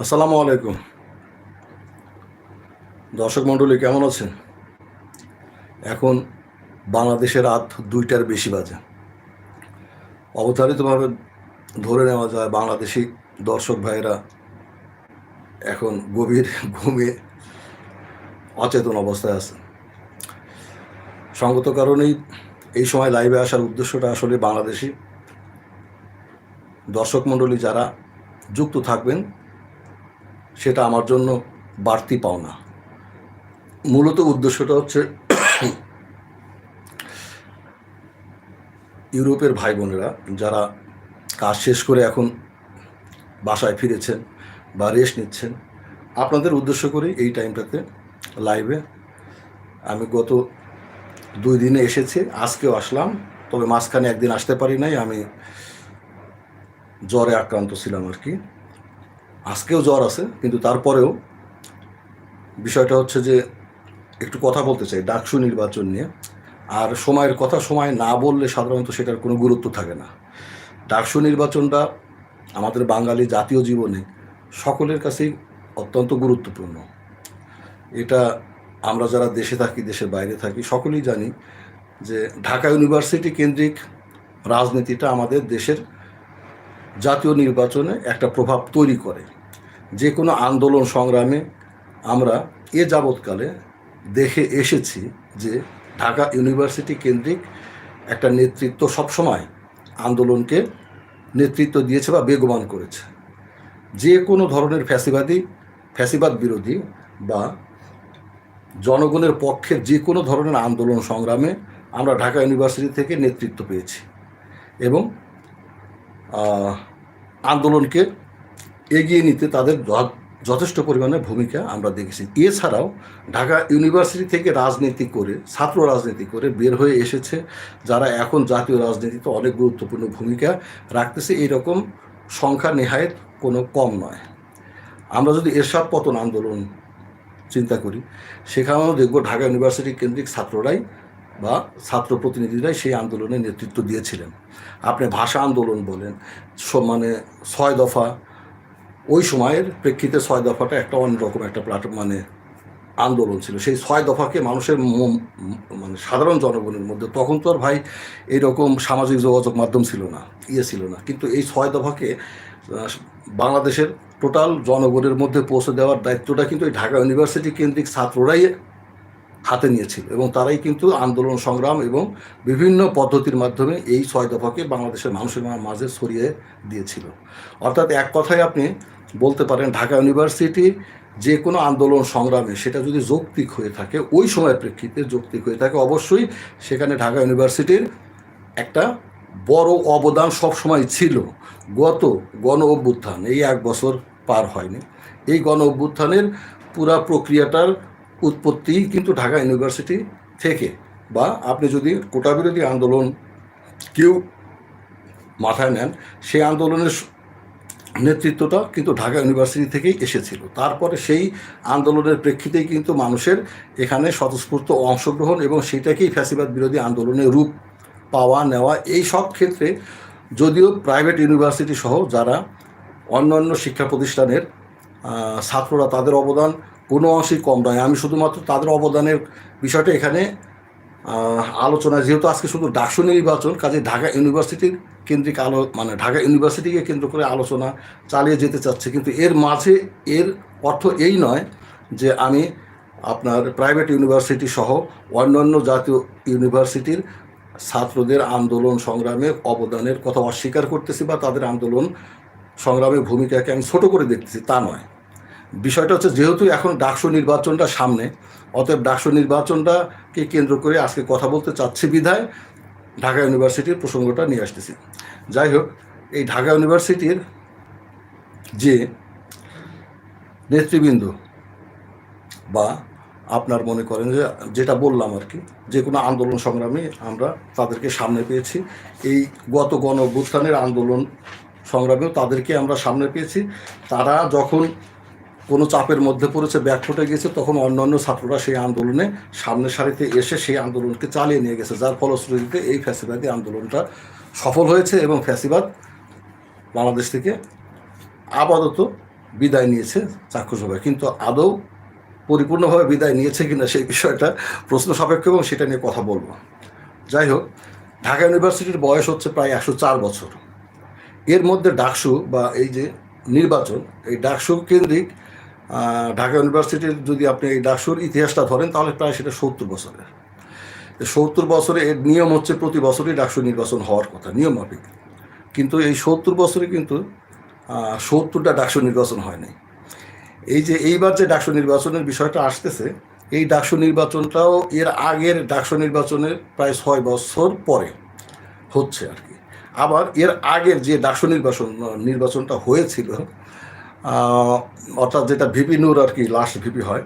আসসালামু আলাইকুম। দর্শক মণ্ডলী, কেমন আছেন? এখন বাংলাদেশের রাত দুইটার বেশি বাজে। অবধারিতভাবে ধরে নেওয়া যায়, বাংলাদেশি দর্শক ভাইয়েরা এখন গভীর ঘুমে অচেতন অবস্থায় আছে। সঙ্গত কারণেই এই সময় লাইভে আসার উদ্দেশ্যটা আসলে বাংলাদেশি দর্শক মণ্ডলী যারা যুক্ত থাকবেন সেটা আমার জন্য বাড়তি পাওনা। মূলত উদ্দেশ্যটা হচ্ছে ইউরোপের ভাই বোনেরা যারা কাজ শেষ করে এখন বাসায় ফিরেছেন বা রেস্ট নিচ্ছেন, আপনাদের উদ্দেশ্য করে এই টাইমটাতে লাইভে আমি গত দুই দিনে এসেছি, আজকেও আসলাম, তবে মাঝখানে একদিন আসতে পারি নাই, আমি জ্বরে আক্রান্ত ছিলাম আর কি। আজকেও জ্বর আছে, কিন্তু তারপরেও বিষয়টা হচ্ছে যে একটু কথা বলতে চাই, ডাকসু নির্বাচন নিয়ে। আর সময়ের কথা, সময় না বললে সাধারণত সেটার কোনো গুরুত্ব থাকে না। ডাকসু নির্বাচনটা আমাদের বাঙালি জাতীয় জীবনে সকলের কাছেই অত্যন্ত গুরুত্বপূর্ণ। এটা আমরা যারা দেশে থাকি, দেশের বাইরে থাকি, সকলেই জানি যে ঢাকা ইউনিভার্সিটি কেন্দ্রিক রাজনীতিটা আমাদের দেশের জাতীয় নির্বাচনে একটা প্রভাব তৈরি করে। যে কোনো আন্দোলন সংগ্রামে আমরা এ যাবৎকালে দেখে এসেছি যে ঢাকা ইউনিভার্সিটি কেন্দ্রিক একটা নেতৃত্ব সবসময় আন্দোলনকে নেতৃত্ব দিয়েছে বা বেগবান করেছে। যে কোনো ধরনের ফ্যাসিবাদী, ফ্যাসিবাদ বিরোধী বা জনগণের পক্ষের যে কোনো ধরনের আন্দোলন সংগ্রামে আমরা ঢাকা ইউনিভার্সিটি থেকে নেতৃত্ব পেয়েছি এবং আন্দোলনকে এগিয়ে নিতে তাদের যথেষ্ট পরিমাণে ভূমিকা আমরা দেখেছি। এছাড়াও ঢাকা ইউনিভার্সিটি থেকে রাজনীতি করে, ছাত্র রাজনীতি করে বের হয়ে এসেছে, যারা এখন জাতীয় রাজনীতিতে অনেক গুরুত্বপূর্ণ ভূমিকা রাখতেছে। এইরকম সংখ্যা নেহায়েত কোনো কম নয়। আমরা যদি এরশাদ পতন আন্দোলন চিন্তা করি, সেখানেও দেখব ঢাকা ইউনিভার্সিটি কেন্দ্রিক ছাত্ররাই বা ছাত্র প্রতিনিধিরাই সেই আন্দোলনে নেতৃত্ব দিয়েছিলেন। আপনি ভাষা আন্দোলন বলেন মানে ছয় দফা, ওই সময়ের প্রেক্ষিতে ছয় দফাটা একটা অন্যরকম একটা প্লাট মানে আন্দোলন ছিল। সেই ছয় দফাকে মানুষের মানে সাধারণ জনগণের মধ্যে, তখন তো আর ভাই এইরকম সামাজিক যোগাযোগ মাধ্যম ছিল না ইয়ে ছিল না। কিন্তু এই ছয় দফাকে বাংলাদেশের টোটাল জনগণের মধ্যে পৌঁছে দেওয়ার দায়িত্বটা কিন্তু এই ঢাকা ইউনিভার্সিটি কেন্দ্রিক ছাত্ররাই হাতে নিয়েছিল এবং তারাই কিন্তু আন্দোলন, সংগ্রাম এবং বিভিন্ন পদ্ধতির মাধ্যমে এই ছয় দফাকে বাংলাদেশের মানুষের মাঝে ছড়িয়ে দিয়েছিল। অর্থাৎ এক কথায় আপনি বলতে পারেন, ঢাকা ইউনিভার্সিটি যে কোনো আন্দোলন, সংগ্রামে সেটা যদি যৌক্তিক হয়ে থাকে, ওই সময়ের প্রেক্ষিতে যৌক্তিক হয়ে থাকে, অবশ্যই সেখানে ঢাকা ইউনিভার্সিটির একটা বড় অবদান সবসময় ছিল। গত গণ অভ্যুত্থান এই এক বছর পার হয়নি। এই গণ অভ্যুত্থানের পুরা প্রক্রিয়াটার উৎপত্তি কিন্তু ঢাকা ইউনিভার্সিটি থেকে বা আপনি যদি কোটা বিরোধী আন্দোলন কেউ মাথায় নেন সেই আন্দোলনের নেতৃত্বটা কিন্তু ঢাকা ইউনিভার্সিটি থেকেই এসেছিল। তারপরে সেই আন্দোলনের প্রেক্ষিতেই কিন্তু মানুষের এখানে স্বতঃস্ফূর্ত অংশগ্রহণ এবং সেটাকেই ফ্যাসিবাদ বিরোধী আন্দোলনের রূপ পাওয়া, নেওয়া, এই সব ক্ষেত্রে যদিও প্রাইভেট ইউনিভার্সিটি সহ যারা অন্যান্য শিক্ষা প্রতিষ্ঠানের ছাত্ররা তাদের অবদান কোনো অংশেই কম নয়। আমি শুধুমাত্র তাদের অবদানের বিষয়টা এখানে আলোচনা, যেহেতু আজকে শুধু ডাকসু নির্বাচন, কাজে ঢাকা ইউনিভার্সিটির কেন্দ্রিক আলো মানে ঢাকা ইউনিভার্সিটিকে কেন্দ্র করে আলোচনা চালিয়ে যেতে চাচ্ছে। কিন্তু এর মাঝে এর অর্থ এই নয় যে আমি আপনার প্রাইভেট ইউনিভার্সিটি সহ অন্যান্য জাতীয় ইউনিভার্সিটির ছাত্রদের আন্দোলন সংগ্রামে অবদানের কথা অস্বীকার করতেছি বা তাদের আন্দোলন সংগ্রামের ভূমিকাকে আমি ছোট করে দেখতেছি, তা নয়। বিষয়টা হচ্ছে যেহেতু এখন ডাকসু নির্বাচনটা সামনে, অতএব ডাকসু নির্বাচনটাকে কেন্দ্র করে আজকে কথা বলতে চাচ্ছি বিধায়, ঢাকা ইউনিভার্সিটির প্রসঙ্গটা নিয়ে আসতেছি। যাই হোক, এই ঢাকা ইউনিভার্সিটির যে নেতৃবৃন্দ বা আপনার মনে করেন যে, যেটা বললাম আর কি, যে কোনো আন্দোলন সংগ্রামে আমরা তাদেরকে সামনে পেয়েছি। এই গত গণ আন্দোলন সংগ্রামেও তাদেরকে আমরা সামনে পেয়েছি। তারা যখন কোনো চাপের মধ্যে পড়েছে ব্যাক ফুটে গেছে, তখন অন্যান্য ছাত্ররা সেই আন্দোলনে সামনের সারিতে এসে সেই আন্দোলনকে চালিয়ে নিয়ে গেছে। যার ফলশ্রুতিতে এই ফ্যাসিবাদী আন্দোলনটা সফল হয়েছে এবং ফ্যাসিবাদ বাংলাদেশ থেকে আপাতত বিদায় নিয়েছে চাক্ষুষভাবে কিন্তু আদৌ পরিপূর্ণভাবে বিদায় নিয়েছে কিনা সেই বিষয়টা প্রশ্ন সাপেক্ষ এবং সেটা নিয়ে কথা বলব। যাই হোক, ঢাকা ইউনিভার্সিটির বয়স হচ্ছে প্রায় একশো চার বছর। এর মধ্যে ডাকসু বা এই যে নির্বাচন, এই ডাকসু কেন্দ্রিক ঢাকা ইউনিভার্সিটির যদি আপনি এই ডাকসুর ইতিহাসটা ধরেন, তাহলে প্রায় সেটা সত্তর বছরের। সত্তর বছরে এর নিয়ম হচ্ছে প্রতি বছরই ডাকসু নির্বাচন হওয়ার কথা, নিয়ম মাফিক। কিন্তু এই সত্তর বছরে কিন্তু সত্তরটা ডাকসু নির্বাচন হয়নি এই যে এইবার যে ডাকসু নির্বাচনের বিষয়টা আসতেছে, এই ডাকসু নির্বাচনটাও এর আগের ডাকসু নির্বাচনের প্রায় ছয় বছর পরে হচ্ছে আর কি। আবার এর আগের যে ডাকসু নির্বাচন, নির্বাচনটা হয়েছিল অর্থাৎ যেটা ভিপি নূর আর কি, লাস্ট ভিপি হয়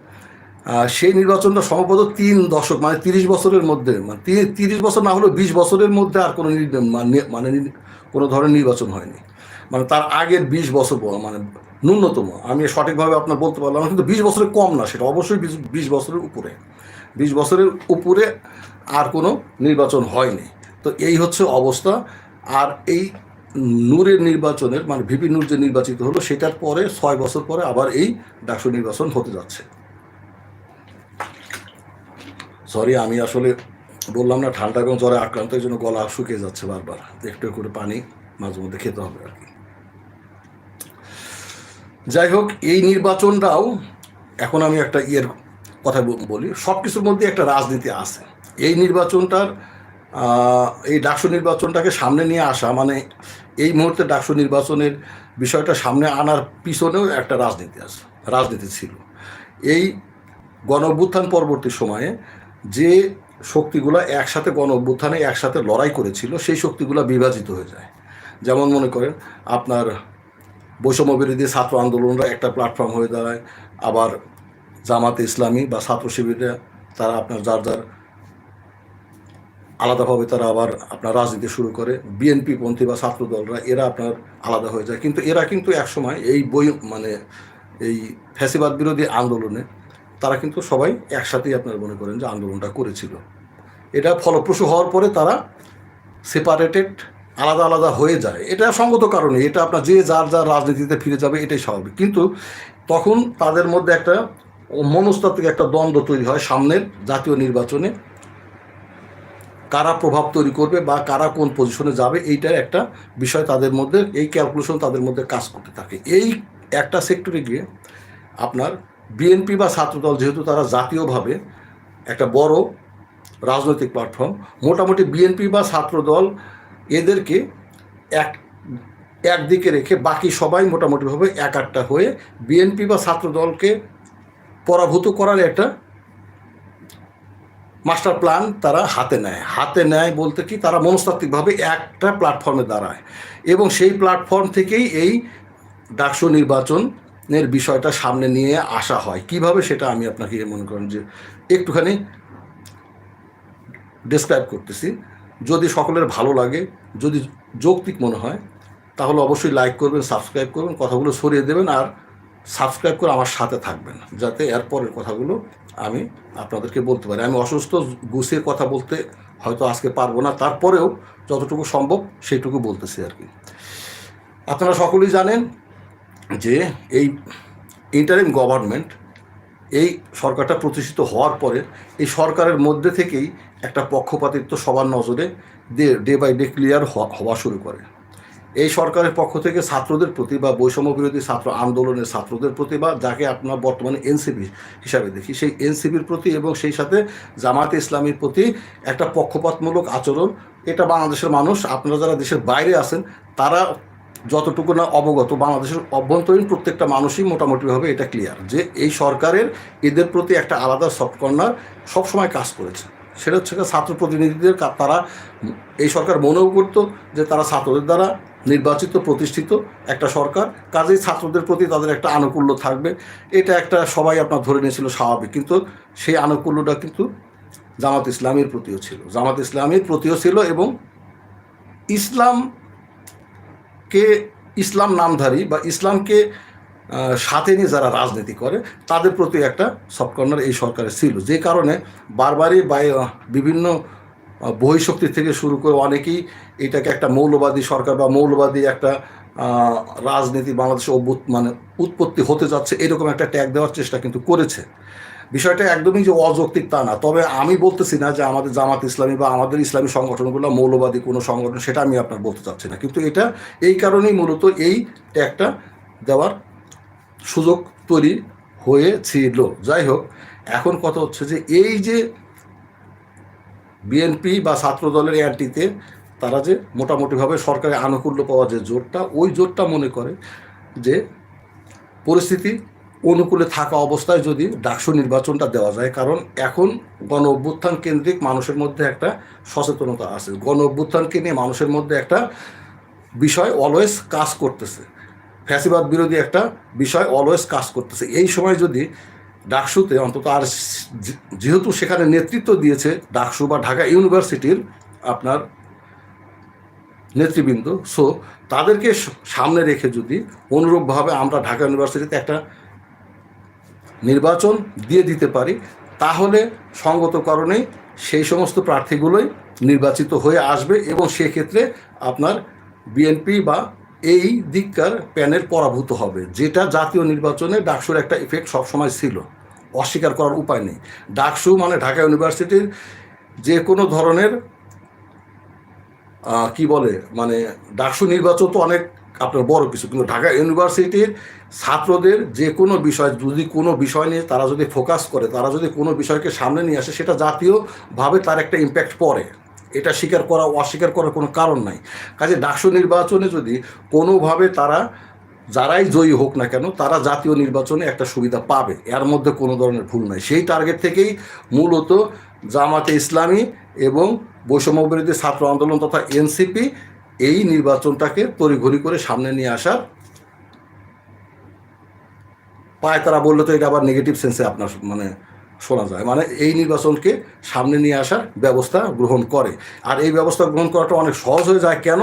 সেই নির্বাচনটা সম্ভবত তিন দশক মানে তিরিশ বছরের মধ্যে মানে তিরিশ বছর না হলেও বিশ বছরের মধ্যে আর কোনো মানে- মানে কোনো ধরনের নির্বাচন হয়নি। মানে তার আগের বিশ বছর মানে ন্যূনতম। আমি সঠিকভাবে আপনার বলতে পারলাম কিন্তু বিশ বছরের কম না, সেটা অবশ্যই বিশ বিশ বছরের উপরে। বিশ বছরের উপরে আর কোনো নির্বাচন হয়নি। তো এই হচ্ছে অবস্থা। আর এই নূরের নির্বাচনের মানে ভিপি নূর যে নির্বাচিত হলো, সেটার পরে ছয় বছর পরে আবার এই ডাকসু নির্বাচন হতে যাচ্ছে। সরি আমি আসলে বললাম না, ঠান্ডা এবং জ্বরে আক্রান্ত, এই জন্য গলা শুকিয়ে যাচ্ছে বারবার। একটু করে পানি মাঝে মধ্যে খেতে হবে আর কি। যাই হোক, এই নির্বাচনটাও এখন আমি একটা ইয়ের কথা বলি সব কিছুর মধ্যে একটা রাজনীতি আছে। এই নির্বাচনটার এই ডাকসু নির্বাচনটাকে সামনে নিয়ে আসা মানে এই মুহূর্তে ডাকসু নির্বাচনের বিষয়টা সামনে আনার পিছনেও একটা রাজনীতি আছে, রাজনীতি ছিল। এই গণ পরবর্তী সময়ে যে শক্তিগুলো একসাথে গণ অভ্যুত্থানে একসাথে লড়াই করেছিল, সেই শক্তিগুলো বিভাজিত হয়ে যায়। যেমন মনে করেন, আপনার বৈষম্য বিরোধী ছাত্র আন্দোলনরা একটা প্ল্যাটফর্ম হয়ে দাঁড়ায়, আবার জামাতে ইসলামী বা ছাত্র শিবিররা, তারা আপনার যার যার আলাদাভাবে তারা আবার আপনার রাজনীতি শুরু করে। বিএনপি পন্থী বা ছাত্র দলরা, এরা আপনার আলাদা হয়ে যায়। কিন্তু এরা কিন্তু একসময় এই বই মানে এই ফ্যাসিবাদ বিরোধী আন্দোলনে তারা কিন্তু সবাই একসাথেই আপনার মনে করেন যে আন্দোলনটা করেছিল। এটা ফলপ্রসূ হওয়ার পরে তারা সেপারেটেড আলাদা আলাদা হয়ে যায়। এটা সঙ্গত কারণে, এটা আপনার যে যার যার রাজনীতিতে ফিরে যাবে, এটাই স্বাভাবিক। কিন্তু তখন তাদের মধ্যে একটা মনস্তাত্ত্বিক একটা দ্বন্দ্ব তৈরি হয় সামনের জাতীয় নির্বাচনে। কারা প্রভাব তৈরি করবে বা কারা কোন পজিশনে যাবে, এইটার একটা বিষয় তাদের মধ্যে, এই ক্যালকুলেশন তাদের মধ্যে কাজ করতে থাকে। এই একটা সেক্টরে গিয়ে আপনার বিএনপি বা ছাত্রদল যেহেতু তারা জাতীয়ভাবে একটা বড় রাজনৈতিক প্ল্যাটফর্ম মোটামুটি বিএনপি বা ছাত্রদল এদেরকে এক, একদিকে রেখে বাকি সবাই মোটামুটিভাবে এক একটা হয়ে বিএনপি বা ছাত্রদলকে পরাভূত করার একটা মাস্টার প্ল্যান তারা হাতে নেয়। হাতে নেয় বলতে কি, তারা মনস্তাত্ত্বিকভাবে একটা প্ল্যাটফর্মে দাঁড়ায়। এবং সেই প্ল্যাটফর্ম থেকেই এই ডাকসু নির্বাচনের বিষয়টা সামনে নিয়ে আসা হয়। কীভাবে সেটা আমি আপনাকে মনে করেন যে একটুখানি ডেসক্রাইব করতেছি। যদি সকলের ভালো লাগে, যদি যৌক্তিক মনে হয়, তাহলে অবশ্যই লাইক করবেন সাবস্ক্রাইব করবেন, কথাগুলো সরিয়ে দেবেন আর সাবস্ক্রাইব করে আমার সাথে থাকবেন, যাতে এরপরের কথাগুলো আমি আপনাদেরকে বলতে পারি। আমি অসুস্থ, গুছিয়ে কথা বলতে হয়তো আজকে পারব না, তারপরেও যতটুকু সম্ভব সেইটুকু বলতেছি আর কি। আপনারা সকলেই জানেন যে এই ইন্টারিম গভর্নমেন্ট এই সরকারটা প্রতিষ্ঠিত হওয়ার পরে এই সরকারের মধ্যে থেকেই একটা পক্ষপাতিত্ব সবার নজরে day day by day clear হওয়া শুরু করে। এই সরকারের পক্ষ থেকে ছাত্রদের প্রতি বা বৈষম্য বিরোধী ছাত্র আন্দোলনের ছাত্রদের প্রতি বা যাকে আপনার বর্তমানে এনসিপি হিসাবে দেখি, সেই এনসিপির প্রতি এবং সেই সাথে জামাতে ইসলামীর প্রতি একটা পক্ষপাতমূলক আচরণ, এটা বাংলাদেশের মানুষ, আপনারা যারা দেশের বাইরে আছেন, তারা যতটুকু না অবগত, বাংলাদেশের অভ্যন্তরীণ প্রত্যেকটা মানুষই মোটামুটিভাবে এটা ক্লিয়ার যে এই সরকারের এদের প্রতি একটা আলাদা সফট কর্নার সবসময় কাজ করেছে। সেটা হচ্ছে ছাত্র প্রতিনিধিদের তারা এই সরকার মনেও করতো যে তারা ছাত্রদের দ্বারা নির্বাচিত, প্রতিষ্ঠিত একটা সরকার। কাজেই ছাত্রদের প্রতি তাদের একটা আনুকূল্য থাকবে। এটা একটা সবাই আপনার ধরে নিয়েছিল স্বাভাবিক। কিন্তু সেই আনুকূল্যটা কিন্তু জামাত ইসলামের প্রতিও ছিল। জামাত ইসলামের প্রতিও ছিল এবং ইসলাম কে ইসলাম নামধারী বা ইসলামকে সাথে নিয়ে যারা রাজনীতি করে, তাদের প্রতি একটা সফটকর্নার এই সরকারের ছিল। যে কারণে বারবারই বাই, বিভিন্ন বহিঃশক্তি থেকে শুরু করে অনেকেই এটাকে একটা মৌলবাদী সরকার বা মৌলবাদী একটা রাজনীতি, বাংলাদেশে অভ্যুত মানে উৎপত্তি হতে যাচ্ছে, এরকম একটা ট্যাগ দেওয়ার চেষ্টা কিন্তু করেছে। বিষয়টা একদমই যে অযৌক্তিক তা না। তবে আমি বলতেছি না যে আমাদের জামাত ইসলামী বা আমাদের ইসলামী সংগঠনগুলো মৌলবাদী কোনো সংগঠন, সেটা আমি আপনার বলতে চাচ্ছি না। কিন্তু এটা এই কারণেই মূলত এই ট্যাগটা দেওয়ার সুযোগ তৈরি হয়েছিল। যাই হোক, এখন কথা হচ্ছে যে এই যে বিএনপি বা ছাত্র দলের অ্যান্টিতে তারা যে মোটামুটিভাবে সরকারের আনুকূল্য পাওয়া যে জোটটা, ওই জোটটা মনে করে যে পরিস্থিতি অনুকূলে থাকা অবস্থায় যদি ডাকসু নির্বাচনটা দেওয়া যায়, কারণ এখন গণ অভ্যুত্থান কেন্দ্রিক মানুষের মধ্যে একটা সচেতনতা আছে। গণ অভ্যুত্থানকে নিয়ে মানুষের মধ্যে একটা বিষয় অলওয়েজ কাজ করতেছে। ফ্যাসিবাদ বিরোধী একটা বিষয় অলওয়েজ কাজ করতেছে। এই সময় যদি ডাকসুতে অন্তত আর যেহেতু সেখানে নেতৃত্ব দিয়েছে ডাকসু বা ঢাকা ইউনিভার্সিটির আপনার নেতৃবৃন্দ সো তাদেরকে সামনে রেখে যদি অনুরূপভাবে আমরা ঢাকা ইউনিভার্সিটিতে একটা নির্বাচন দিয়ে দিতে পারি, তাহলে সঙ্গত কারণেই সেই সমস্ত প্রার্থীগুলোই নির্বাচিত হয়ে আসবে এবং সেক্ষেত্রে আপনার বিএনপি বা এই দিককার প্যানেল পরাভূত হবে। যেটা জাতীয় নির্বাচনে ডাকসুর একটা ইফেক্ট সবসময় ছিল। অস্বীকার করার উপায় নেই। ডাকসু মানে ঢাকা ইউনিভার্সিটির যে কোনো ধরনের কি বলে মানে ডাকসু নির্বাচন তো অনেক আপনার বড় কিছু। কিন্তু ঢাকা ইউনিভার্সিটির ছাত্রদের যে কোনো বিষয়, যদি কোনো বিষয় নিয়ে তারা যদি ফোকাস করে, তারা যদি কোনো বিষয়কে সামনে নিয়ে আসে, সেটা জাতীয়ভাবে তার একটা ইম্প্যাক্ট পড়ে। এটা স্বীকার করা, অস্বীকার করার কোনো কারণ নাই। কাজে ডাকসু নির্বাচনে যদি কোনোভাবে তারা, যারাই জয়ী হোক না কেন, তারা জাতীয় নির্বাচনে একটা সুবিধা পাবে। এর মধ্যে কোনো ধরনের ভুল নাই। সেই টার্গেট থেকেই মূলত জামাতে ইসলামী এবং বৈষম্য বিরোধী ছাত্র আন্দোলন তথা এনসিপি এই নির্বাচনটাকে তড়িঘড়ি করে সামনে নিয়ে আসার পায়। তারা বললে তো এটা আবার নেগেটিভ সেন্সে আপনার মানে শোনা যায়। মানে এই নির্বাচনকে সামনে নিয়ে আসার ব্যবস্থা গ্রহণ করে। আর এই ব্যবস্থা গ্রহণ করাটা অনেক সহজ হয়ে যায়। কেন?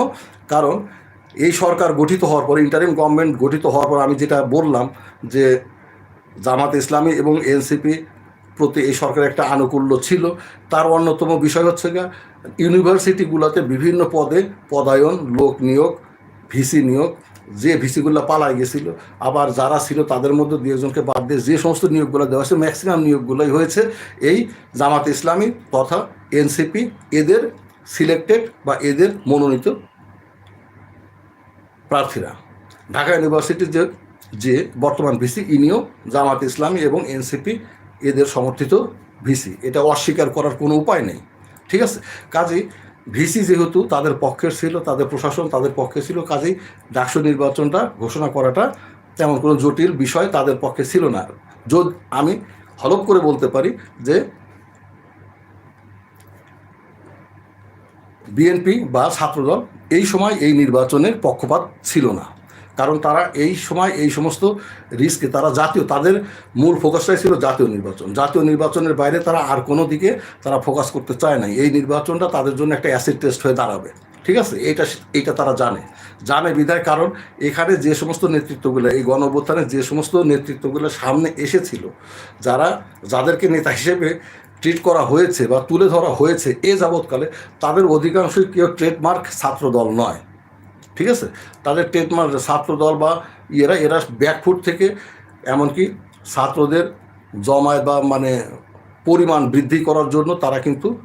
কারণ এই সরকার গঠিত হওয়ার পর ইন্টারিম গভর্নমেন্ট গঠিত হওয়ার পর আমি যেটা বললাম যে জামাত ইসলামী এবং এনসিপি প্রতি এই সরকারের একটা আনুকূল্য ছিল। তার অন্যতম বিষয় হচ্ছে গা ইউনিভার্সিটিগুলোতে বিভিন্ন পদে পদায়ন, লোক নিয়োগ, ভিসি নিয়োগ যে ভিসিগুলো পালায় গেছিল, আবার যারা ছিল তাদের মধ্যে দু একজনকে বাদ দিয়ে যে সমস্ত নিয়োগগুলো দেওয়া হয়েছে ম্যাক্সিমাম নিয়োগগুলোই হয়েছে এই জামাত ইসলামী তথা এনসিপি, এদের সিলেক্টেড বা এদের মনোনীত প্রার্থীরা। ঢাকা ইউনিভার্সিটির যে যে বর্তমান ভিসি, ইনিও জামাত ইসলামী এবং এনসিপি, এদের সমর্থিত ভিসি। এটা অস্বীকার করার কোনো উপায় নেই। ঠিক আছে? কাজেই ভিসি যেহেতু, তাদের পক্ষে ছিল, তাদের প্রশাসন তাদের পক্ষে ছিল, কাজেই ডাকসু নির্বাচনটা ঘোষণা করাটা তেমন কোনো জটিল বিষয় তাদের পক্ষে ছিল না। যদি, আমি হলপ করে বলতে পারি যে, বিএনপি বা ছাত্রদল এই সময় এই নির্বাচনের পক্ষপাত ছিল না। কারণ তারা এই সময় এই সমস্ত রিস্কে, তারা জাতীয়, তাদের মূল ফোকাসটাই ছিল জাতীয় নির্বাচন। জাতীয় নির্বাচনের বাইরে তারা আর কোনো দিকে তারা ফোকাস করতে চায় না এই নির্বাচনটা তাদের জন্য একটা অ্যাসিড টেস্ট হয়ে দাঁড়াবে। ঠিক আছে? এটা এটা তারা জানে। জানে বিধায় কারণ এখানে যে সমস্ত নেতৃত্বগুলো, এই গণ অভ্যুত্থানের যে সমস্ত নেতৃত্বগুলো সামনে এসেছিল, যারা, যাদেরকে নেতা হিসেবে ট্রিট করা হয়েছে বা তুলে ধরা হয়েছে এ যাবৎকালে, তাদের অধিকাংশই কেউ ট্রেডমার্ক ছাত্রদল নয়। ঠিক আছে? তাদের ট্রেডমার্ক ছাত্রদল বা এরা এরা ব্যাকফুট থেকে এমনকি ছাত্রদের জমায়েত বা মানে পরিমাণ বৃদ্ধি করার জন্য তারা কিন্তু,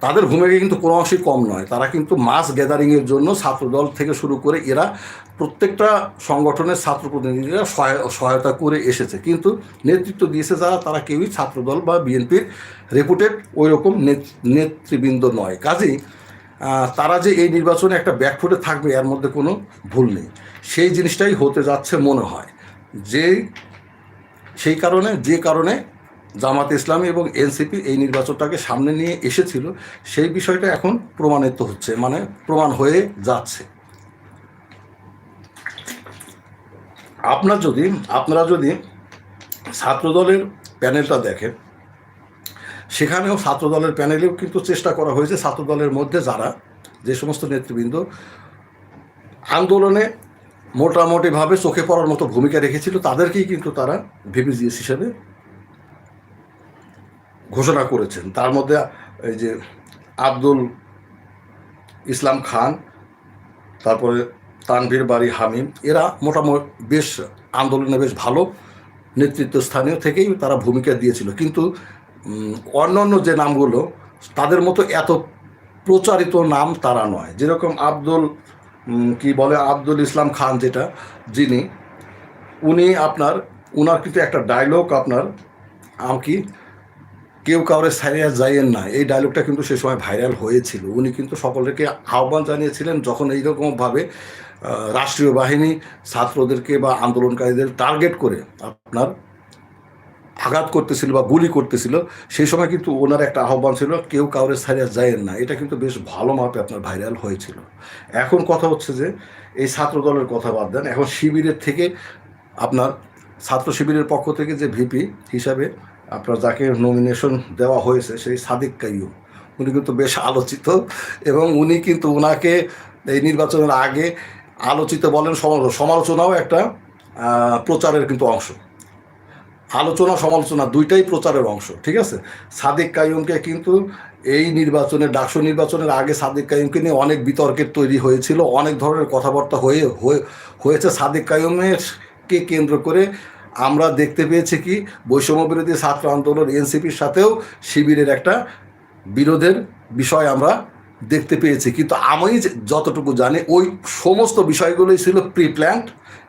তাদের ভূমিকা কিন্তু কোনো অংশেই কম নয়। তারা কিন্তু মাস গ্যাদারিংয়ের জন্য ছাত্রদল থেকে শুরু করে এরা প্রত্যেকটা সংগঠনের ছাত্র প্রতিনিধিরা সহায়- সহায়তা করে এসেছে। কিন্তু নেতৃত্ব দিয়েছে যারা, তারা কেউই ছাত্রদল বা বিএনপির রেপুটেড ওই রকম নেতৃবৃন্দ নয়। কাজেই তারা যে এই নির্বাচনে একটা ব্যাকফুটে থাকবে, এর মধ্যে কোনো ভুল নেই। সেই জিনিসটাই হতে যাচ্ছে মনে হয়। যে, সেই কারণে, যে কারণে জামাত ইসলামী এবং এনসিপি এই নির্বাচনটাকে সামনে নিয়ে এসেছিল, সেই বিষয়টা এখন প্রমাণিত হচ্ছে মানে প্রমাণ হয়ে যাচ্ছে। আপনার যদি, আপনারা যদি ছাত্রদলের প্যানেলটা দেখেন সেখানেও ছাত্রদলের প্যানেলেও কিন্তু চেষ্টা করা হয়েছে, ছাত্রদলের মধ্যে যারা, যে সমস্ত নেতৃবৃন্দ, আন্দোলনে মোটামুটিভাবে চোখে পড়ার মতো ভূমিকা রেখেছিল, তাদেরকেই কিন্তু তারা ভিপিজিএস হিসেবে ঘোষণা করেছেন। তার মধ্যে এই যে আব্দুল ইসলাম খান, তারপরে তানভীর বাড়ি হামিম, এরা মোটামুটি বেশ আন্দোলনে বেশ ভালো নেতৃত্ব স্থানীয় থেকেই তারা ভূমিকা দিয়েছিল। কিন্তু অন্যান্য যে নামগুলো, তাদের মতো এত প্রচারিত নাম তারা নয়। যেরকম আব্দুল কি বলে, আব্দুল ইসলাম খান যেটা, যিনি, উনি আপনার, উনার কিন্তু একটা ডায়লগ আপনার কি, কেউ কাউরে সারিয়া যাইয়েন না। এই ডায়লগটা কিন্তু সে সময় ভাইরাল হয়েছিল। উনি কিন্তু সকলকে আহ্বান জানিয়েছিলেন যখন এইরকমভাবে রাষ্ট্রীয় বাহিনী ছাত্রদেরকে বা আন্দোলনকারীদের টার্গেট করে আপনার আঘাত করতেছিল বা গুলি করতেছিল, সেই সময় কিন্তু ওনার একটা আহ্বান ছিল, কেউ কাউরে ছাড়িয়া যায়েন না। এটা কিন্তু বেশ ভালো মাপে আপনার ভাইরাল হয়েছিল। এখন কথা হচ্ছে যে, এই ছাত্র দলের কথা বাদ দেন। এখন শিবিরের থেকে আপনার ছাত্র শিবিরের পক্ষ থেকে যে ভিপি হিসাবে আপনার যাকে নমিনেশন দেওয়া হয়েছে, সেই সাদিক কাইয়ুম, উনি কিন্তু বেশ আলোচিত এবং উনি কিন্তু ওনাকে এই নির্বাচনের আগে আলোচিত বলেন সমালোচনাও একটা প্রচারের কিন্তু অংশ। আলোচনা সমালোচনা দুইটাই প্রচারের অংশ, ঠিক আছে? সাদিক কাইয়ুমকে কিন্তু এই নির্বাচনে, ডাকসু নির্বাচনের আগে সাদেক কাইয়ুমকে নিয়ে অনেক বিতর্কের তৈরি হয়েছিল, অনেক ধরনের কথাবার্তা হয়ে, হয়ে- হয়েছে। সাদেক কাইয়ুমের কে কেন্দ্র করে আমরা দেখতে পেয়েছি কি, বৈষম্য বিরোধী ছাত্র আন্দোলন, এনসিপির সাথেও শিবিরের একটা বিরোধের বিষয় আমরা দেখতে পেয়েছি। কিন্তু আমি যতটুকু জানি, ওই সমস্ত বিষয়গুলোই ছিল প্রি প্ল্যান্ড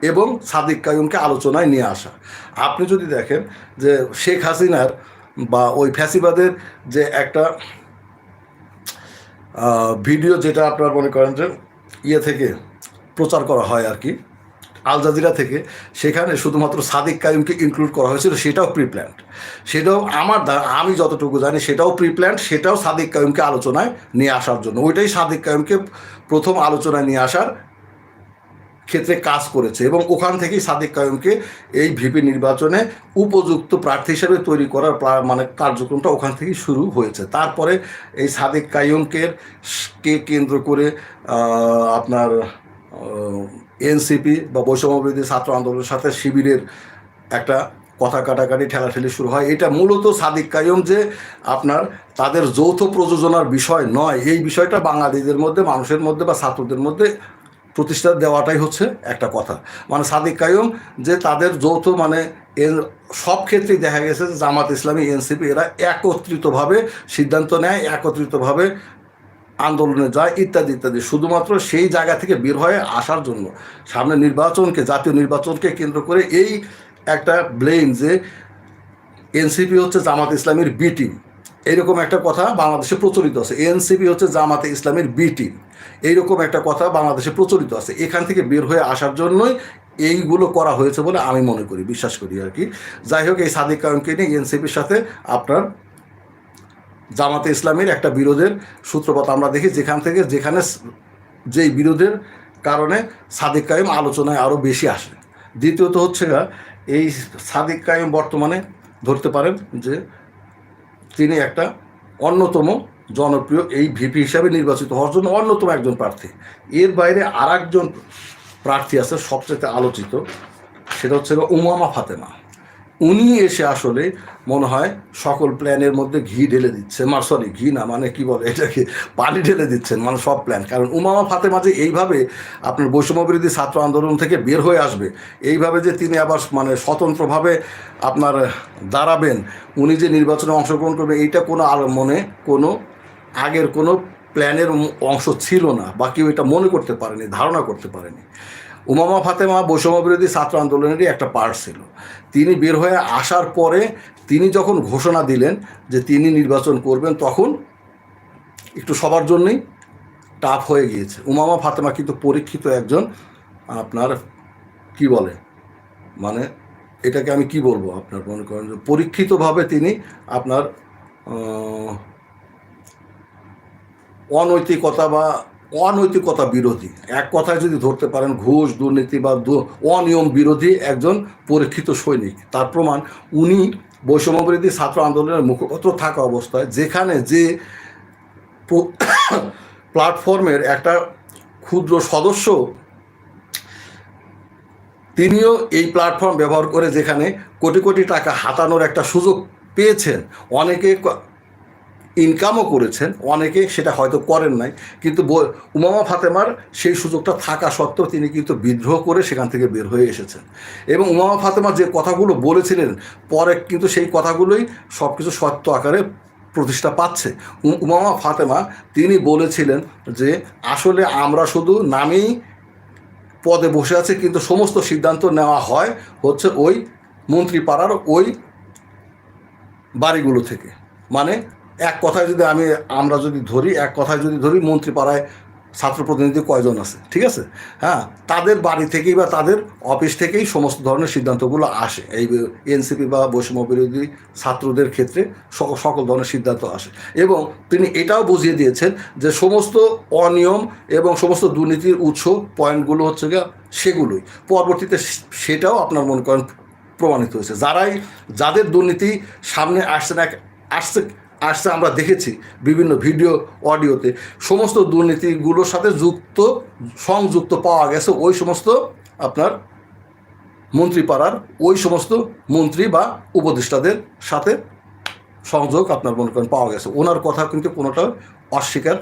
এবং সাদিক কায়ুমকে আলোচনায় নিয়ে আসা। আপনি যদি দেখেন যে শেখ হাসিনার বা ওই ফ্যাসিবাদের যে একটা ভিডিও যেটা আপনার মনে করেন যে ইয়ে থেকে প্রচার করা হয় আর কি আল জাজিরা থেকে, সেখানে শুধুমাত্র সাদিক কায়ুমকে ইনক্লুড করা হয়েছিল, সেটাও প্রি প্ল্যান্ড সেটাও আমার আমি যতটুকু জানি, সেটাও প্রি প্ল্যান্ড সেটাও সাদিক কায়ুমকে আলোচনায় নিয়ে আসার জন্য। ওইটাই সাদিক কায়ুমকে প্রথম আলোচনায় নিয়ে আসার ক্ষেত্রে কাজ করেছে এবং ওখান থেকেই সাদিক কায়ুমকে এই ভিপি নির্বাচনে উপযুক্ত প্রার্থী হিসেবে তৈরি করার মানে কার্যক্রমটা ওখান থেকেই শুরু হয়েছে। তারপরে এই সাদিক কায়ুমকে কে কেন্দ্র করে আপনার এনসিপি বা বৈষম্যবিরোধী ছাত্র আন্দোলনের সাথে শিবিরের একটা কথা কাটাকাটি, ঠেলাঠেলি শুরু হয়। এটা মূলত সাদিক কায়ুম যে আপনার তাদের যৌথ প্রযোজনার বিষয় নয়। এই বিষয়টা বাঙালিদের মধ্যে, মানুষের মধ্যে বা ছাত্রদের মধ্যে প্রতিষ্ঠা দেওয়াটাই হচ্ছে একটা কথা। মানে সাদিক কায়ুম যে তাদের যৌথ মানে এর সব ক্ষেত্রেই দেখা গেছে যে জামাত ইসলামী, এনসিপি, এরা একত্রিতভাবে সিদ্ধান্ত নেয়, একত্রিতভাবে আন্দোলনে যায়, ইত্যাদি ইত্যাদি। শুধুমাত্র সেই জায়গা থেকে বের হয়ে আসার জন্য। সামনে নির্বাচনকে, জাতীয় নির্বাচনকে কেন্দ্র করে এই একটা ব্লেম যে এনসিপি হচ্ছে জামাত ইসলামের বি টিম এইরকম একটা কথা বাংলাদেশে প্রচলিত আছে। এনসিপি হচ্ছে জামাতে ইসলামের বি টিম এইরকম একটা কথা বাংলাদেশে প্রচলিত আছে। এখান থেকে বের হয়ে আসার জন্যই এইগুলো করা হয়েছে বলে আমি মনে করি, বিশ্বাস করি আর কি। যাই হোক, এই সাদিক কায়ুমকে নিয়ে এনসিপির সাথে আপনার জামাতে ইসলামের একটা বিরোধের সূত্রপাত আমরা দেখি যেখান থেকে যেখানে যেই বিরোধের কারণে সাদিক কায়েম আলোচনায় আরও বেশি আসে। দ্বিতীয়ত হচ্ছে এই সাদিক কায়েম বর্তমানে ধরতে পারেন যে তিনি একটা অন্যতম জনপ্রিয় এই ভিপি হিসাবে নির্বাচিত হওয়ার জন্য অন্যতম একজন প্রার্থী। এর বাইরে আর প্রার্থী আছে সবচেয়ে আলোচিত, সেটা হচ্ছে উমামা ফাতেমা। উনি এসে আসলে মনে হয় সকল প্ল্যানের মধ্যে ঘি ঢেলে দিচ্ছে। মানে সরি ঘি না মানে কি বলে এটাকে? পানি ঢেলে দিচ্ছেন মানে সব প্ল্যান। কারণ উমামা ফাতেমা যে এইভাবে আপনার বৈষম্য বিরোধী ছাত্র আন্দোলন থেকে বের হয়ে আসবে, এইভাবে যে তিনি আবার মানে স্বতন্ত্রভাবে আপনার দাঁড়াবেন, উনি যে নির্বাচনে অংশগ্রহণ করবেন এইটা কোনো আর মনে কোনো আগের কোনো প্ল্যানের অংশ ছিল না, বা কেউ এটা মনে করতে পারেনি, ধারণা করতে পারেনি। উমামা ফাতেমা বৈষম্য বিরোধী ছাত্র আন্দোলনেরই একটা পার্ট ছিল। তিনি বের হয়ে আসার পরে তিনি যখন ঘোষণা দিলেন যে তিনি নির্বাচন করবেন, তখন একটু সবার জন্যই টাফ হয়ে গিয়েছে। উমামা ফাতেমা কিন্তু পরীক্ষিত একজন, আপনার কি বলে? মানে এটাকে আমি কি বলব আপনার মনে করেন পরীক্ষিতভাবে তিনি আপনার অনৈতিকতা বা অনৈতিকতা বিরোধী। এক কথায় যদি ধরতে পারেন, ঘুষ, দুর্নীতি বা অনিয়ম বিরোধী একজন পরীক্ষিত সৈনিক। তার প্রমাণ, উনি বৈষম্য বিরোধী ছাত্র আন্দোলনের মুখপত্র থাকা অবস্থায়, যেখানে যে প্ল্যাটফর্মের একটা ক্ষুদ্র সদস্য, তিনিও এই প্ল্যাটফর্ম ব্যবহার করে যেখানে কোটি কোটি টাকা হাতানোর একটা সুযোগ পেয়েছেন। অনেকে ইনকামও করেছেন। অনেকে সেটা হয়তো করেন নাই। কিন্তু উমামা ফাতেমার সেই সুযোগটা থাকা সত্ত্বেও তিনি কিন্তু বিদ্রোহ করে সেখান থেকে বের হয়ে এসেছেন। এবং উমামা ফাতেমা যে কথাগুলো বলেছিলেন, পরে কিন্তু সেই কথাগুলোই সব কিছু সত্য আকারে প্রতিষ্ঠা পাচ্ছে। উমামা ফাতেমা তিনি বলেছিলেন যে, আসলে আমরা শুধু নামেই পদে বসে আছে, কিন্তু সমস্ত সিদ্ধান্ত নেওয়া হয় হচ্ছে ওই মন্ত্রী পাড়ার ওই বাড়িগুলো থেকে। মানে এক কথায় যদি আমি, আমরা যদি ধরি, এক কথায় যদি ধরি মন্ত্রী পাড়ায় ছাত্র প্রতিনিধি কয়জন আছে? ঠিক আছে? হ্যাঁ তাদের বাড়ি থেকেই বা তাদের অফিস থেকেই সমস্ত ধরনের সিদ্ধান্তগুলো আসে। এই এনসিপি বা বৈষম্য বিরোধী ছাত্রদের ক্ষেত্রে সকল সকল ধরনের সিদ্ধান্ত আসে। এবং তিনি এটাও বুঝিয়ে দিয়েছেন যে সমস্ত অনিয়ম এবং সমস্ত দুর্নীতির উৎস পয়েন্টগুলো হচ্ছে গিয়ে সেগুলোই। পরবর্তীতে সেটাও আপনার মনে করেন প্রমাণিত হয়েছে। যারাই, যাদের দুর্নীতি সামনে আসছে না, আসছে আসছে, আমরা দেখেছি বিভিন্ন ভিডিও, অডিওতে। সমস্ত দুর্নীতিগুলোর সাথে যুক্ত, সংযুক্ত পাওয়া গেছে ওই সমস্ত আপনার মন্ত্রীপাড়ার, ওই সমস্ত মন্ত্রী বা উপদেষ্টাদের সাথে সংযোগ আপনার মনে করেন পাওয়া গেছে। ওনার কথা কিন্তু কোনোটা অস্বীকার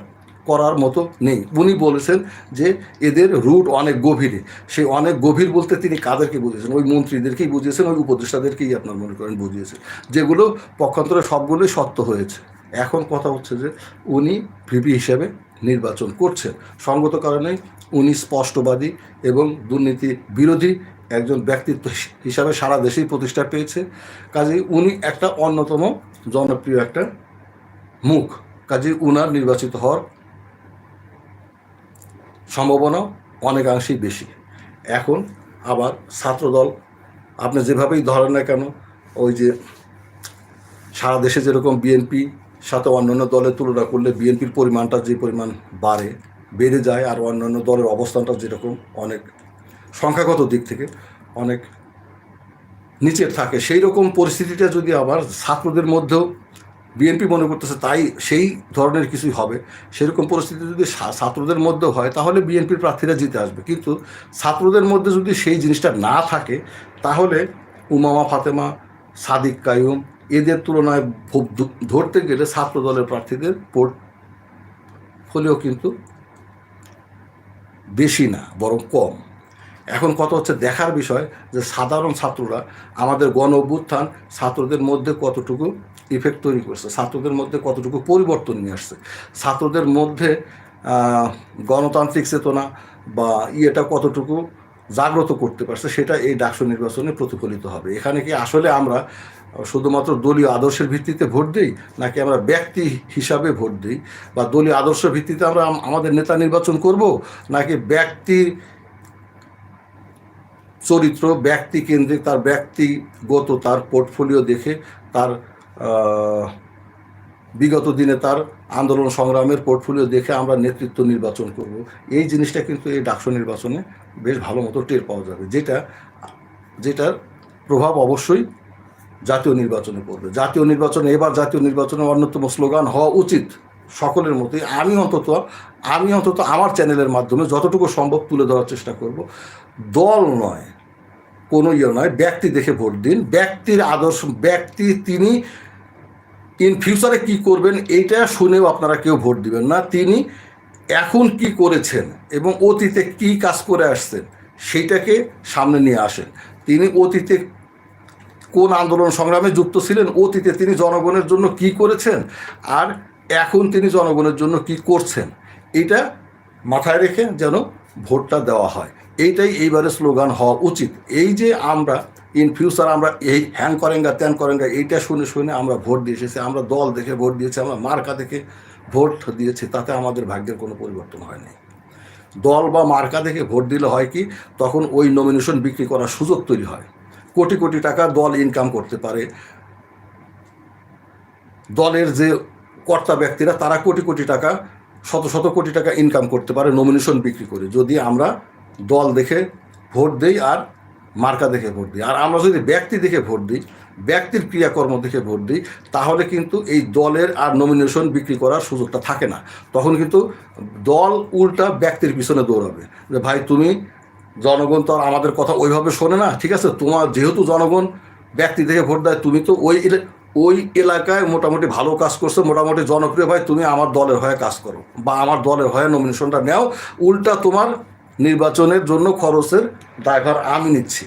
করার মতো নেই। উনি বলেছেন যে এদের রুট অনেক গভীরে। সেই অনেক গভীর বলতে তিনি কাদেরকে বুঝিয়েছেন? ওই মন্ত্রীদেরকেই বুঝিয়েছেন, ওই উপদেষ্টাদেরকেই আপনার মনে করেন বুঝিয়েছেন। যেগুলো পক্ষান্তরে সবগুলোই সত্য হয়েছে। এখন কথা হচ্ছে যে উনি ভিপি হিসেবে নির্বাচন করছেন। সঙ্গত কারণে উনি স্পষ্টবাদী এবং দুর্নীতি বিরোধী একজন ব্যক্তিত্ব হিস- হিসাবে সারা দেশেই প্রতিষ্ঠা পেয়েছে। কাজেই উনি একটা অন্যতম জনপ্রিয় একটা মুখ। কাজেই উনার নির্বাচিত হওয়ার সম্ভাবনা অনেকাংশেই বেশি। এখন আবার ছাত্রদল, আপনি যেভাবেই ধরেন না কেন, ওই যে সারা দেশে যেরকম বিএনপি সাথে অন্যান্য দলের তুলনা করলে বিএনপির পরিমাণটা যে পরিমাণ বাড়ে, বেড়ে যায় আর অন্যান্য দলের অবস্থানটা যেরকম অনেক সংখ্যাগত দিক থেকে অনেক নিচের থাকে। সেই রকম পরিস্থিতিটা যদি আবার ছাত্রদের মধ্যেও বিএনপি মনে করতেছে তাই সেই ধরনের কিছুই হবে। সেরকম পরিস্থিতি যদি ছাত্রদের মধ্যেও হয়, তাহলে বিএনপির প্রার্থীরা জিতে আসবে। কিন্তু ছাত্রদের মধ্যে যদি সেই জিনিসটা না থাকে, তাহলে উমামা, ফাতেমা, সাদিক কায়ুম এদের তুলনায় ধরতে গেলে ছাত্র দলের প্রার্থীদের পোর্টফোলিও কিন্তু বেশি না, বরং কম। এখন কত হচ্ছে দেখার বিষয় যে সাধারণ ছাত্ররা আমাদের গণ অভ্যুত্থান ছাত্রদের মধ্যে কতটুকু ইফেক্ট তৈরি করছে। ছাত্রদের মধ্যে কতটুকু পরিবর্তন নিয়ে আসছে? ছাত্রদের মধ্যে গণতান্ত্রিক চেতনা বা ইয়েটা কতটুকু জাগ্রত করতে পারছে, সেটা এই ডাকসু নির্বাচনে প্রতিফলিত হবে। এখানে কি আসলে আমরা শুধুমাত্র দলীয় আদর্শের ভিত্তিতে ভোট দিই, নাকি আমরা ব্যক্তি হিসাবে ভোট দিই? বা দলীয় আদর্শ ভিত্তিতে আমরা আমাদের নেতা নির্বাচন করব, নাকি ব্যক্তির চরিত্র, ব্যক্তি কেন্দ্রিক, তার ব্যক্তিগত, তার পোর্টফোলিও দেখে তার বিগত দিনে তার আন্দোলন সংগ্রামের পোর্টফোলিও দেখে আমরা নেতৃত্ব নির্বাচন করব। এই জিনিসটা কিন্তু এই ডাকসু নির্বাচনে বেশ ভালো মতো টের পাওয়া যাবে। যেটা যেটার প্রভাব অবশ্যই জাতীয় নির্বাচনে পড়বে। জাতীয় নির্বাচনে, এবার জাতীয় নির্বাচনে অন্যতম স্লোগান হওয়া উচিত সকলের মতোই আমি অন্তত আমি অন্তত আমার চ্যানেলের মাধ্যমে যতটুকু সম্ভব তুলে ধরার চেষ্টা করব। দল নয়, কোনো ইয়ে নয়, ব্যক্তি দেখে ভোট দিন। ব্যক্তির আদর্শ, ব্যক্তি, তিনি ইন ফিউচারে কি করবেন, এইটা শুনেও আপনারা কেউ ভোট দিবেন না। তিনি এখন কি করেছেন এবং অতীতে কি কাজ করে আসছেন, সেইটাকে সামনে নিয়ে আসেন। তিনি অতীতে কোন আন্দোলন সংগ্রামে যুক্ত ছিলেন, অতীতে তিনি জনগণের জন্য কি করেছেন, আর এখন তিনি জনগণের জন্য কি করছেন এটা মাথায় রেখে যেন ভোটটা দেওয়া হয়। এইটাই এইবারে স্লোগান হওয়া উচিত। এই যে আমরা ইন ফিউচার আমরা এই হ্যাং করেঙ্গা ত্যান করেঙ্গা এইটা শুনে শুনে আমরা ভোট দিয়ে এসেছি, আমরা দল দেখে ভোট দিয়েছি, আমরা মার্কা দেখে ভোট দিয়েছি, তাতে আমাদের ভাগ্যের কোনো পরিবর্তন হয়নি দল বা মার্কা দেখে ভোট দিলে হয় কি, তখন ওই নমিনেশন বিক্রি করার সুযোগ তৈরি হয়। কোটি কোটি টাকা দল ইনকাম করতে পারে। দলের যে কর্তা ব্যক্তিরা, তারা কোটি কোটি টাকা, শত শত কোটি টাকা ইনকাম করতে পারে নমিনেশন বিক্রি করে। যদি আমরা দল দেখে ভোট দেই আর মার্কা দেখে ভোট দিই। আর আমরা যদি ব্যক্তি দেখে ভোট দিই, ব্যক্তির ক্রিয়াকর্ম দেখে ভোট দিই, তাহলে কিন্তু এই দলের আর নমিনেশন বিক্রি করার সুযোগটা থাকে না। তখন কিন্তু দল উল্টা ব্যক্তির পিছনে দৌড়াবে। যে ভাই, তুমি জনগণ তো আর আমাদের কথা ওইভাবে শোনে না, ঠিক আছে? তোমার যেহেতু জনগণ, ব্যক্তি দেখে ভোট দেয়, তুমি তো ওই ওই এলাকায় মোটামুটি ভালো কাজ করছ, মোটামুটি জনপ্রিয় ভাই, তুমি আমার দলের হয়ে কাজ করো বা আমার দলের হয়ে নমিনেশনটা নেও। উল্টা তোমার নির্বাচনের জন্য খরচের ড্রাইভার আমি নিচ্ছি।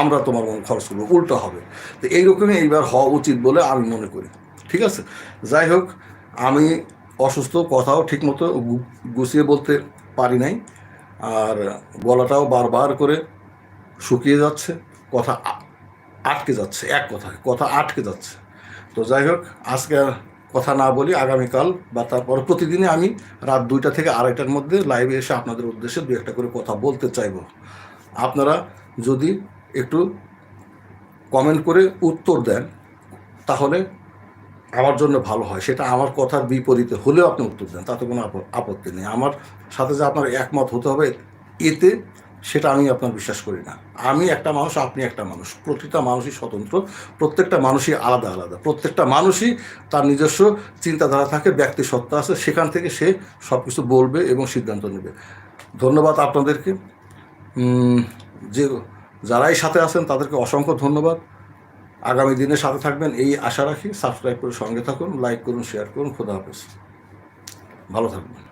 আমরা তোমার খরচ করব, উল্টো হবে। তো এইরকমই এইবার হওয়া উচিত বলে আমি মনে করি। ঠিক আছে? যাই হোক, আমি অসুস্থ, কথাও ঠিকমতো গুছিয়ে বলতে পারি নাই। আর গলাটাও বারবার করে শুকিয়ে যাচ্ছে, কথা আটকে যাচ্ছে, এক কথায়, কথা আটকে যাচ্ছে। তো যাই হোক, আজকে কথা না বলি আগামীকাল বা তারপর প্রতিদিনই আমি রাত দুইটা থেকে আড়াইটার মধ্যে লাইভে এসে আপনাদের উদ্দেশ্যে দু একটা করে কথা বলতে চাইব। আপনারা যদি একটু কমেন্ট করে উত্তর দেন, তাহলে আমার জন্য ভালো হয়। সেটা আমার কথার বিপরীতে হলেও আপনি উত্তর দেন, তাতে কোনো আপ- আপত্তি নেই। আমার সাথে যে আপনার একমত হতে হবে, এতে সেটা আমি আপনার বিশ্বাস করি না। আমি একটা মানুষ, আপনি একটা মানুষ। প্রতিটা মানুষই স্বতন্ত্র, প্রত্যেকটা মানুষই আলাদা আলাদা। প্রত্যেকটা মানুষই তার নিজস্ব চিন্তাধারা থাকে ব্যক্তি সত্তা আছে, সেখান থেকে সে সব কিছু বলবে এবং সিদ্ধান্ত নেবে। ধন্যবাদ আপনাদেরকে। যে যারাই সাথে আছেন, তাদেরকে অসংখ্য ধন্যবাদ। আগামী দিনে সাথে থাকবেন, এই আশা রাখি। সাবস্ক্রাইব করে সঙ্গে থাকুন, লাইক করুন, শেয়ার করুন। খোদা হাফেজ। ভালো থাকবেন।